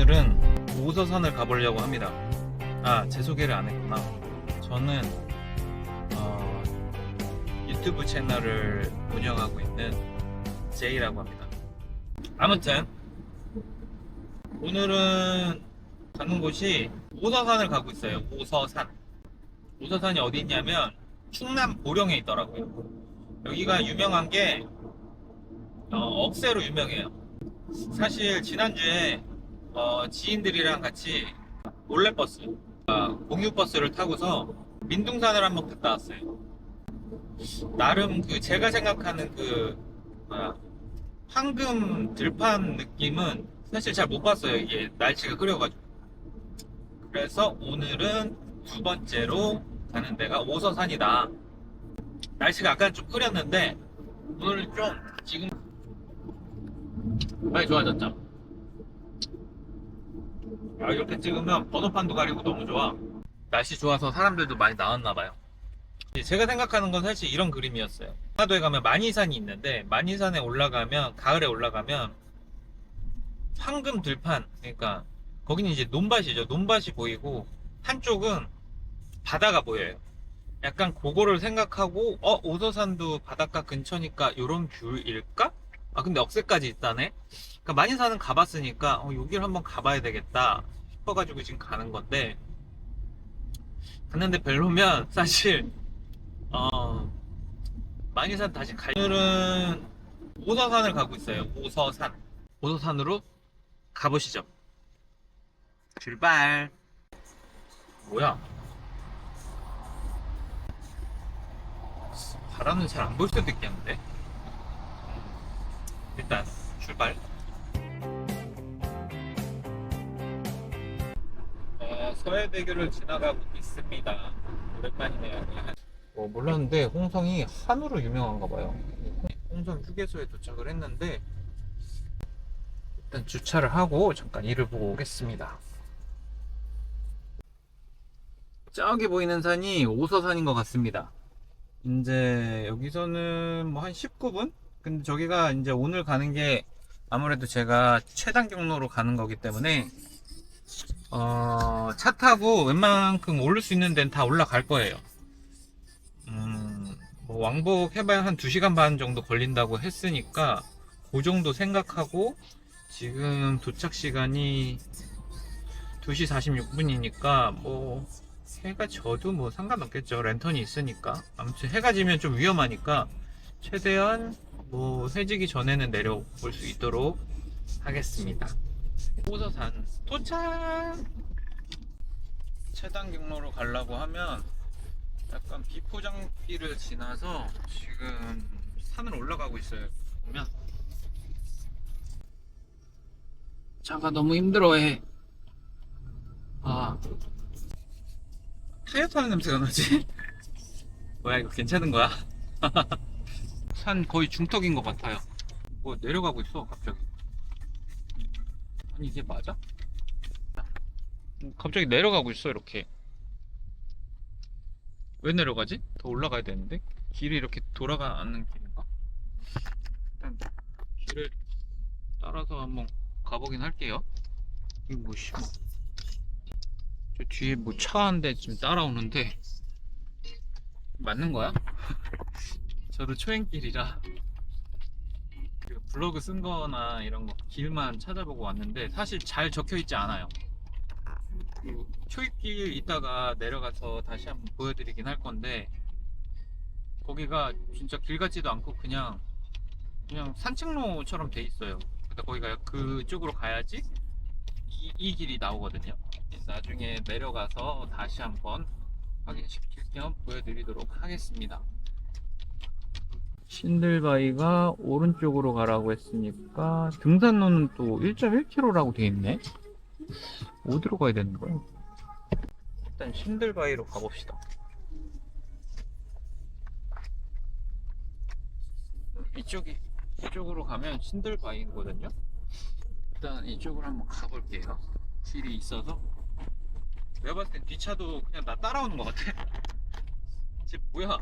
오늘은 오서산을 가보려고 합니다. 아, 제 소개를 안 했구나. 저는 어, 유튜브 채널을 운영하고 있는 제이라고 합니다. 아무튼 오늘은 가는 곳이 오서산을 가고 있어요. 오서산. 오서산이 어디 있냐면 충남 보령에 있더라고요. 여기가 유명한 게 어, 억새로 유명해요. 사실 지난주에 어, 지인들이랑 같이 몰래버스, 어, 공유버스를 타고서 민둥산을 한번 갔다 왔어요. 나름 그 제가 생각하는 그 뭐야, 황금 들판 느낌은 사실 잘 못 봤어요. 이게 날씨가 흐려가지고. 그래서 오늘은 두 번째로 가는 데가 오서산이다. 날씨가 아까 좀 흐렸는데 오늘 좀 지금 많이 좋아졌죠. 아, 이렇게 찍으면 번호판도 가리고 너무 좋아. 날씨 좋아서 사람들도 많이 나왔나 봐요. 제가 생각하는 건 사실 이런 그림이었어요. 하도에 가면 만이산이 있는데 만이산에 올라가면 가을에 올라가면 황금 들판 그러니까 거기는 이제 논밭이죠. 논밭이 보이고 한쪽은 바다가 보여요. 약간 그거를 생각하고 어 오서산도 바닷가 근처니까 요런 뷰일까? 아 근데 억새까지 있다네. 그러니까 만이산은 가봤으니까 어, 여기를 한번 가봐야 되겠다 싶어가지고 지금 가는 건데 갔는데 별로면 사실 어 만이산 다시 갈 오늘은 오서산을 가고 있어요. 오서산 오서산으로 가보시죠. 출발. 뭐야? 바람은 잘안 보일 수도 있겠는데. 일단 출발. 어, 서해대교를 지나가고 있습니다. 오랜만이네요. 어, 몰랐는데 홍성이 한우로 유명한가 봐요. 홍성 휴게소에 도착을 했는데 일단 주차를 하고 잠깐 일을 보고 오겠습니다. 저기 보이는 산이 오서산인 것 같습니다. 이제 여기서는 뭐 한 19분? 근데 저기가 이제 오늘 가는 게 아무래도 제가 최단 경로로 가는 거기 때문에 어, 차 타고 웬만큼 오를 수 있는 데는 다 올라갈 거예요. 음, 뭐 왕복 해봐야 한 2시간 반 정도 걸린다고 했으니까 그 정도 생각하고 지금 도착 시간이 2시 46분이니까 뭐 해가 져도 뭐 상관없겠죠. 랜턴이 있으니까. 아무튼 해가 지면 좀 위험하니까 최대한 뭐 해지기 전에는 내려올 수 있도록 하겠습니다. 호서산 도착! 최단 경로로 가려고 하면 약간 비포장길을 지나서 지금 산을 올라가고 있어요. 보면 차가 너무 힘들어해. 아 타이어 타는 냄새가 나지? 뭐야 이거 괜찮은 거야? 산 거의 중턱인 것 같아요. 뭐 내려가고 있어 갑자기. 아니 이게 맞아? 갑자기 내려가고 있어 이렇게. 왜 내려가지? 더 올라가야 되는데 길이 이렇게 돌아가는 길인가? 일단 길을 따라서 한번 가보긴 할게요. 이거 뭐씨? 저 뒤에 뭐 차 한 대 지금 따라오는데 맞는 거야? 저도 초행길이라 그 블로그 쓴 거나 이런 거 길만 찾아보고 왔는데 사실 잘 적혀 있지 않아요. 그 초입길 있다가 내려가서 다시 한번 보여드리긴 할 건데 거기가 진짜 길 같지도 않고 그냥 그냥 산책로처럼 돼 있어요. 근데 거기가 그쪽으로 가야지 이, 이 길이 나오거든요. 나중에 내려가서 다시 한번 확인시킬 겸 보여드리도록 하겠습니다. 신들바위가 오른쪽으로 가라고 했으니까 등산로는 또 1.1km라고 돼 있네. 어디로 가야 되는 거야? 일단 신들바위로 가봅시다. 이쪽이 이쪽으로 가면 신들바위거든요. 일단 이쪽으로 한번 가볼게요. 길이 있어서. 내가 봤을 땐 뒷차도 그냥 나 따라오는 것 같아. 쟤 뭐야?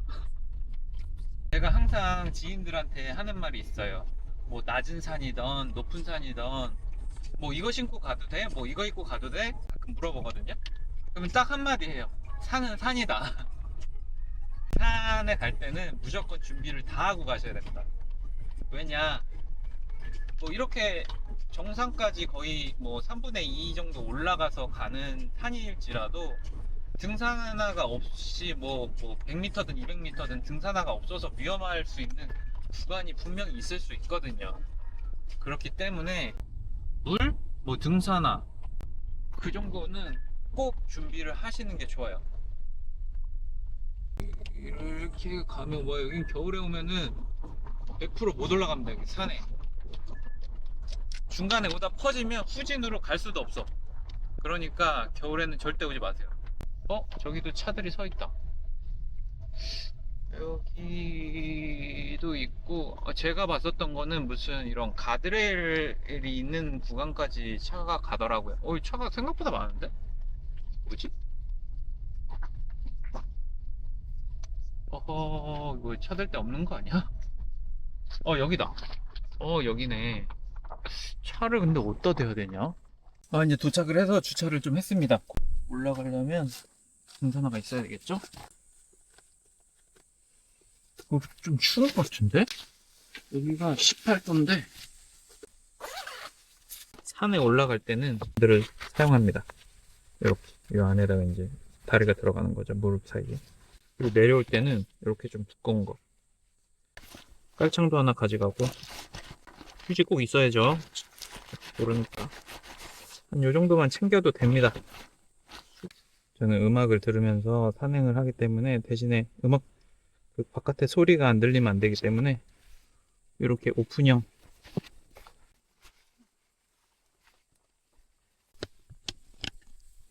제가 항상 지인들한테 하는 말이 있어요. 뭐 낮은 산이던 높은 산이던 뭐 이거 신고 가도 돼? 뭐 이거 입고 가도 돼? 가끔 물어보거든요. 그러면 딱 한마디 해요. 산은 산이다. 산에 갈 때는 무조건 준비를 다 하고 가셔야 된다. 왜냐? 뭐 이렇게 정상까지 거의 뭐 3분의 2 정도 올라가서 가는 산일지라도 등산화가 없이 뭐, 뭐 100m든 200m든 등산화가 없어서 위험할 수 있는 구간이 분명히 있을 수 있거든요. 그렇기 때문에 물, 뭐 등산화 그 정도는 꼭 준비를 하시는 게 좋아요. 이렇게 가면 뭐 여긴 겨울에 오면은 100%못 올라갑니다 여기 산에. 중간에 오다 퍼지면 후진으로 갈 수도 없어. 그러니까 겨울에는 절대 오지 마세요. 어? 저기도 차들이 서 있다. 여기도 있고 어, 제가 봤었던 거는 무슨 이런 가드레일이 있는 구간까지 차가 가더라고요. 어, 이 차가 생각보다 많은데? 뭐지? 어허, 이거 차댈데 없는 거 아니야? 어, 여기다. 어, 여기네. 차를 근데 어디다 대야 되냐? 아, 이제 도착을 해서 주차를 좀 했습니다. 올라가려면 등산화가 있어야 되겠죠? 어, 좀 추울 것 같은데? 여기가 18도인데 산에 올라갈 때는 들을 사용합니다. 이렇게 이 안에다가 이제 다리가 들어가는 거죠 무릎 사이에. 그리고 내려올 때는 이렇게 좀 두꺼운 거. 깔창도 하나 가져가고 휴지 꼭 있어야죠. 모르니까 한 요 정도만 챙겨도 됩니다. 저는 음악을 들으면서 산행을 하기 때문에 대신에 음악 그 바깥에 소리가 안 들리면 안 되기 때문에 이렇게 오픈형.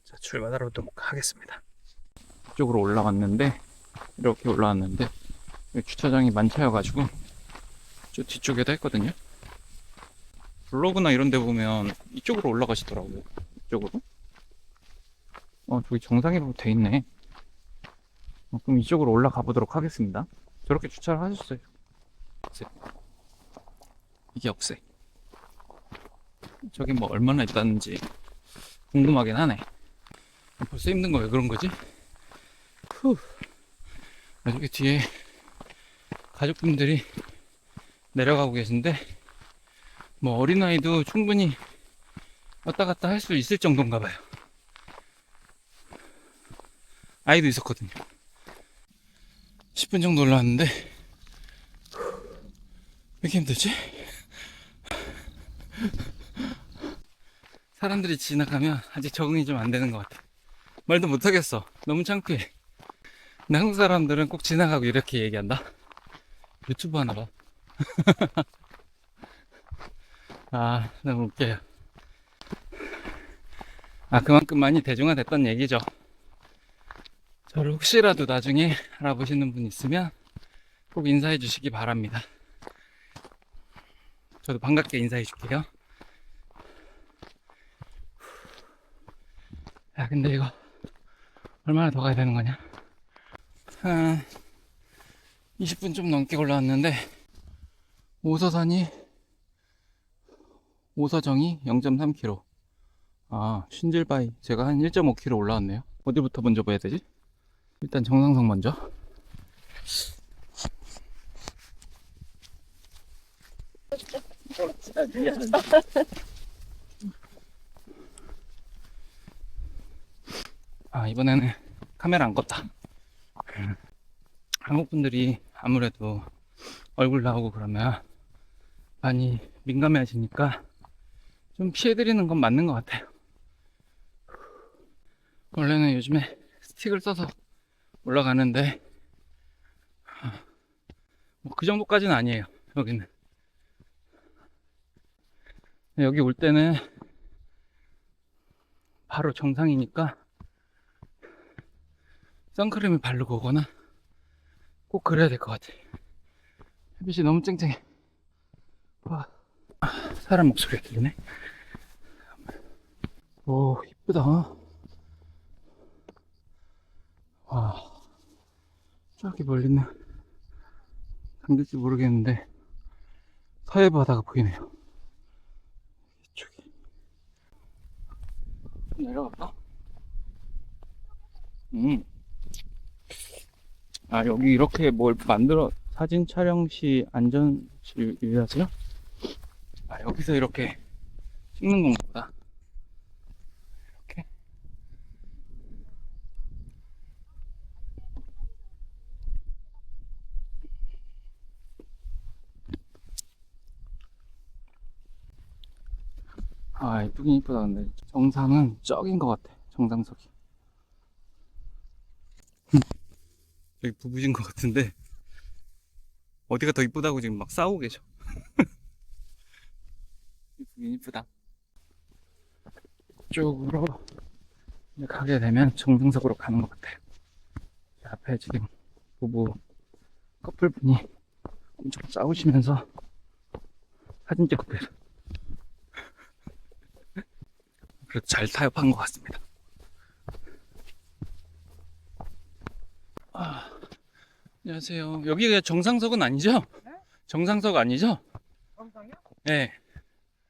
자 출발하도록 하겠습니다. 이쪽으로 올라왔는데 이렇게 올라왔는데 주차장이 많차여가지고 저 뒤쪽에도 했거든요. 블로그나 이런 데 보면 이쪽으로 올라가시더라고요 이쪽으로 어 저기 정상이라고 돼 있네 어, 그럼 이쪽으로 올라가 보도록 하겠습니다. 저렇게 주차를 하셨어요. 억새. 이게 억새. 저기 뭐 얼마나 있다는지 궁금하긴 하네. 벌써 힘든 거 왜 그런 거지? 후. 아, 저기 뒤에 가족분들이 내려가고 계신데, 뭐 어린아이도 충분히 왔다 갔다 할 수 있을 정도인가 봐요. 아이도 있었거든요. 10분 정도 올라왔는데 왜 이렇게 힘들지? 사람들이 지나가면 아직 적응이 좀 안 되는 것 같아 말도 못하겠어 너무 창피해 근데 한국 사람들은 꼭 지나가고 이렇게 얘기한다 유튜브 하나 봐 아, 너무 웃겨요. 아, 그만큼 많이 대중화됐던 얘기죠. 저를 혹시라도 나중에 알아보시는 분 있으면 꼭 인사해 주시기 바랍니다. 저도 반갑게 인사해 줄게요. 야, 근데 이거 얼마나 더 가야 되는 거냐? 한 20분 좀 넘게 올라왔는데 오서산이 오서정이 0.3km 아 신질바위 제가 한 1.5km 올라왔네요 어디부터 먼저 봐야 되지? 일단 정상성 먼저. 아, 이번에는 카메라 안 껐다. 한국 분들이 아무래도 얼굴 나오고 그러면 많이 민감해 하시니까 좀 피해드리는 건 맞는 것 같아요. 원래는 요즘에 스틱을 써서 올라가는데 뭐 그 정도까지는 아니에요 여기는. 여기 올 때는 바로 정상이니까 선크림을 바르고 오거나 꼭 그래야 될 것 같아. 햇빛이 너무 쨍쨍해. 와, 사람 목소리가 들리네. 오 이쁘다 와 저기 멀리는 담길지 모르겠는데 서해 바다가 보이네요. 이쪽에 내려갈까? 음. 아, 여기 이렇게 뭘 만들어, 사진 촬영 시 안전실 유의하세요? 아, 여기서 이렇게 찍는 건가 보다. 아, 이쁘긴 이쁘다, 근데. 정상은 저긴 것 같아, 정상석이. 여기 부부신 것 같은데, 어디가 더 이쁘다고 지금 막 싸우고 계셔. 이쁘긴 이쁘다. 이쪽으로 가게 되면 정상석으로 가는 것 같아요. 제 앞에 지금 부부 커플분이 엄청 싸우시면서 사진 찍고 계세요. 그래도 잘 타협한 것 같습니다. 아, 안녕하세요. 여기가 정상석은 아니죠? 정상석 아니죠? 정상이요? 네,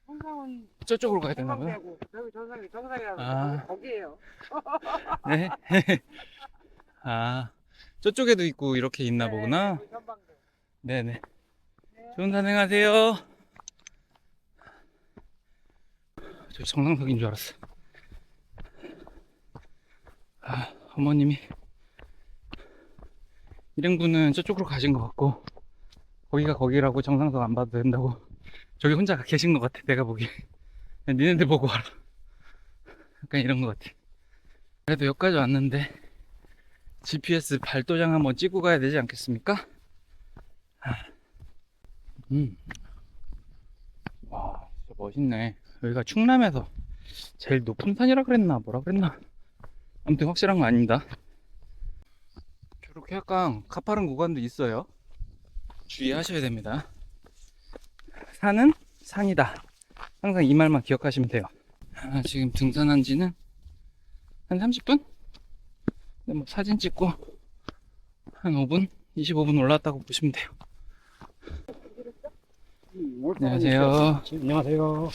정상은 저쪽으로 가야 되나 봐요. 여기 정상이 정상이라고 아. 거기에요. 네. 아, 저쪽에도 있고 이렇게 있나 보구나. 네, 전방도. 네네. 좋은 산행하세요. 저 정상석인 줄 알았어. 아, 어머님이 일행분은 저쪽으로 가신 것 같고 거기가 거기라고 정상석 안 봐도 된다고 저기 혼자 계신 것 같아 내가 보기에 니네들 보고 와라 약간 이런 것 같아 그래도 여기까지 왔는데 GPS 발도장 한번 찍고 가야 되지 않겠습니까? 음. 와, 진짜 멋있네. 여기가 충남에서 제일 높은 산이라 그랬나, 뭐라 그랬나. 아무튼 확실한 건 아닙니다. 저렇게 약간 가파른 구간도 있어요. 주의하셔야 됩니다. 산은 산이다. 항상 이 말만 기억하시면 돼요. 아, 지금 등산한 지는 한 30분? 근데 뭐 사진 찍고 한 5분? 25분 올라왔다고 보시면 돼요. 안녕하세요. 안녕하세요.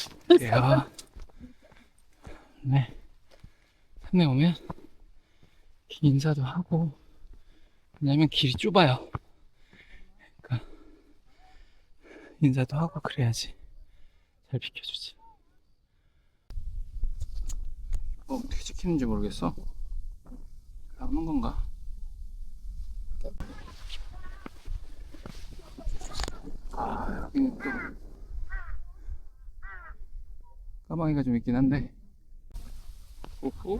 네. 산에 오면 길 인사도 하고, 왜냐면 길이 좁아요. 그러니까 인사도 하고 그래야지 잘 비켜주지. 어, 어떻게 찍히는지 모르겠어. 나오는 건가? 아, 여기는 까마귀가 좀 있긴 한데 오호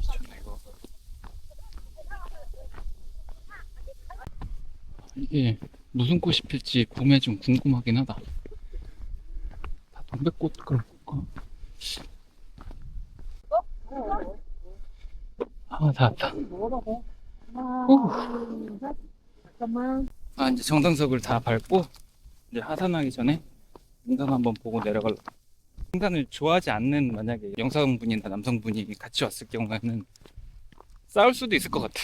미쳤네 이거 이게 무슨 꽃이 필지 봄에 좀 궁금하긴 하다 다 동백꽃 그런 건가? 아 다 왔다 오. 잠깐만. 아 이제 정상석을 다 밟고 이제 하산하기 전에 등산 한번 보고 내려갈라. 등산을 좋아하지 않는 만약에 여성분이나 남성분이 같이 왔을 경우에는 싸울 수도 있을 것 같아.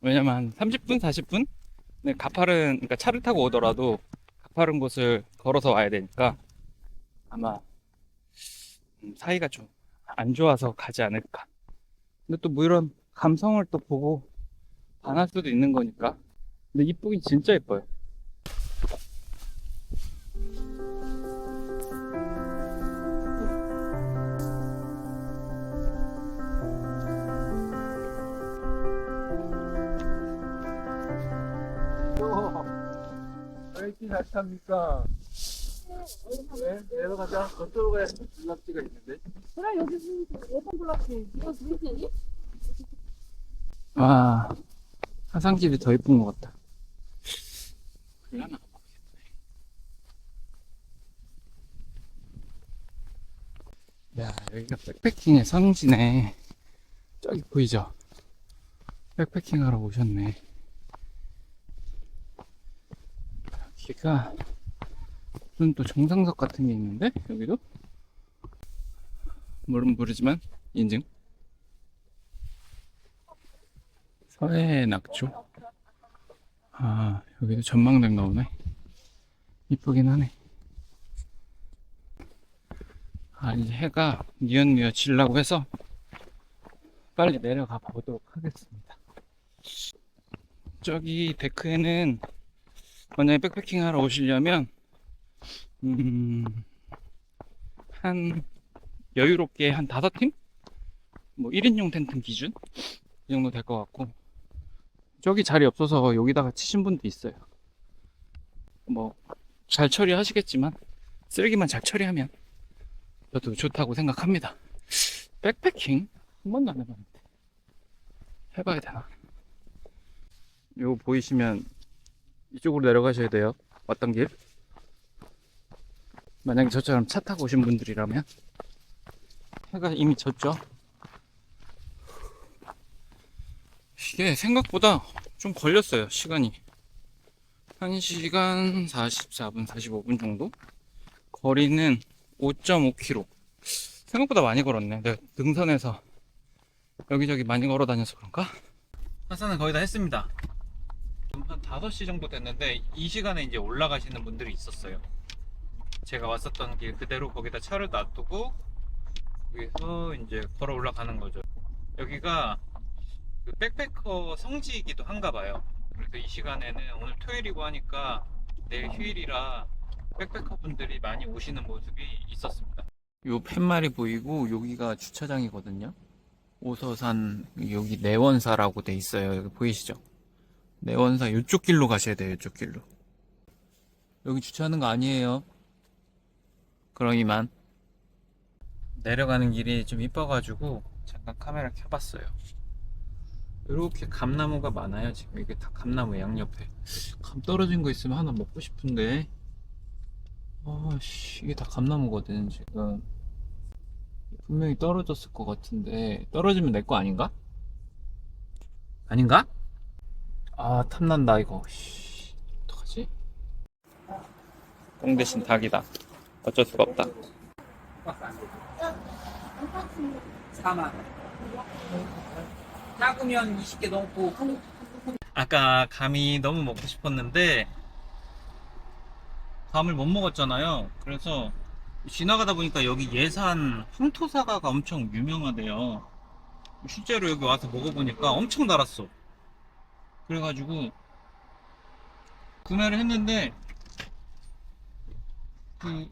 왜냐면 한 30분, 40분? 네, 가파른 그러니까 차를 타고 오더라도 가파른 곳을 걸어서 와야 되니까 아마 음, 사이가 좀 안 좋아서 가지 않을까. 근데 또 뭐 이런 감성을 또 보고 반할 수도 있는 거니까. 근데 이쁘긴 진짜 이뻐요. 왜 이렇게 잘 탑니까? 왜? 내려가자. 저쪽으로 가야 블락지가 있는데. 그래 여기 어떤 블락지 이거 무슨 와, 화상집이 더 이쁜 것 같다. 야, 여기가 백패킹의 성지네. 저기 보이죠? 백패킹 하러 오셨네. 여기가 무슨 또 정상석 같은 게 있는데? 여기도? 모르면 모르지만 인증. 서해 낙조. 아, 여기도 전망대가 나오네. 이쁘긴 하네. 아, 이제 해가 뉘엿뉘엿 지려고 해서 빨리 내려가 보도록 하겠습니다. 저기 데크에는 만약에 백패킹 하러 오시려면 음, 한 여유롭게 한 다섯 팀? 뭐 1인용 텐트 기준? 이 정도 될 것 같고 저기 자리 없어서 여기다가 치신 분도 있어요. 뭐 잘 처리하시겠지만 쓰레기만 잘 처리하면 저도 좋다고 생각합니다. 백패킹 한 번도 안 해봤는데 해봐야 되나? 요거 보이시면 이쪽으로 내려가셔야 돼요. 왔던 길. 만약에 저처럼 차 타고 오신 분들이라면 해가 이미 졌죠. 이게 생각보다 좀 걸렸어요. 시간이. 1시간 44분 45분 정도? 거리는 5.5km 생각보다 많이 걸었네. 내가 등산해서 여기저기 많이 걸어 다녀서 그런가? 하산은 거의 다 했습니다. 한 5시 정도 됐는데 이 시간에 이제 올라가시는 분들이 있었어요. 제가 왔었던 길 그대로 거기다 차를 놔두고 여기서 이제 걸어 올라가는 거죠. 여기가 그 백패커 성지이기도 한가 봐요 그래서 이 시간에는 오늘 토요일이고 하니까 내일 휴일이라 백패커 분들이 많이 오시는 모습이 있었습니다. 요 팻말이 보이고 여기가 주차장이거든요. 오서산 여기 내원사라고 돼 있어요. 여기 보이시죠? 내원사 이쪽 길로 가셔야 돼요. 이쪽 길로. 여기 주차하는 거 아니에요. 그러니만 내려가는 길이 좀 이뻐가지고 잠깐 카메라 켜봤어요. 이렇게 감나무가 많아요. 지금 이게 다 감나무 양옆에. 감 떨어진 거 있으면 하나 먹고 싶은데. 아씨, 이게 다 감나무거든, 지금. 분명히 떨어졌을 것 같은데. 떨어지면 내 거 아닌가? 아닌가? 아, 탐난다, 이거. 씨, 어떡하지? 똥 대신 닭이다. 어쩔 수가 없다. 4만 작으면 20개 넘고 아까 감이 너무 먹고 싶었는데 감을 못 먹었잖아요. 그래서 지나가다 보니까 여기 예산 황토사과가 엄청 유명하대요. 실제로 여기 와서 먹어보니까 엄청 달았어. 그래가지고 구매를 했는데 그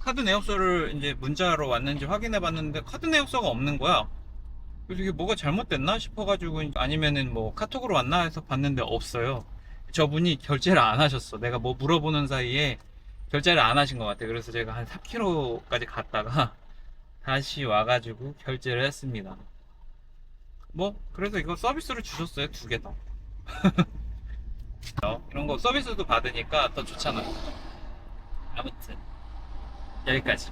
카드 내역서를 이제 문자로 왔는지 확인해 봤는데 카드 내역서가 없는 거야. 그래서 이게 뭐가 잘못됐나 싶어가지고 아니면은 뭐 카톡으로 왔나 해서 봤는데 없어요. 저분이 결제를 안 하셨어. 내가 뭐 물어보는 사이에 결제를 안 하신 것 같아. 그래서 제가 한 4km까지 갔다가 다시 와가지고 결제를 했습니다. 뭐 그래서 이거 서비스로 주셨어요. 두 개 다. 어, 이런 거 서비스도 받으니까 더 좋잖아요. 아무튼 여기까지.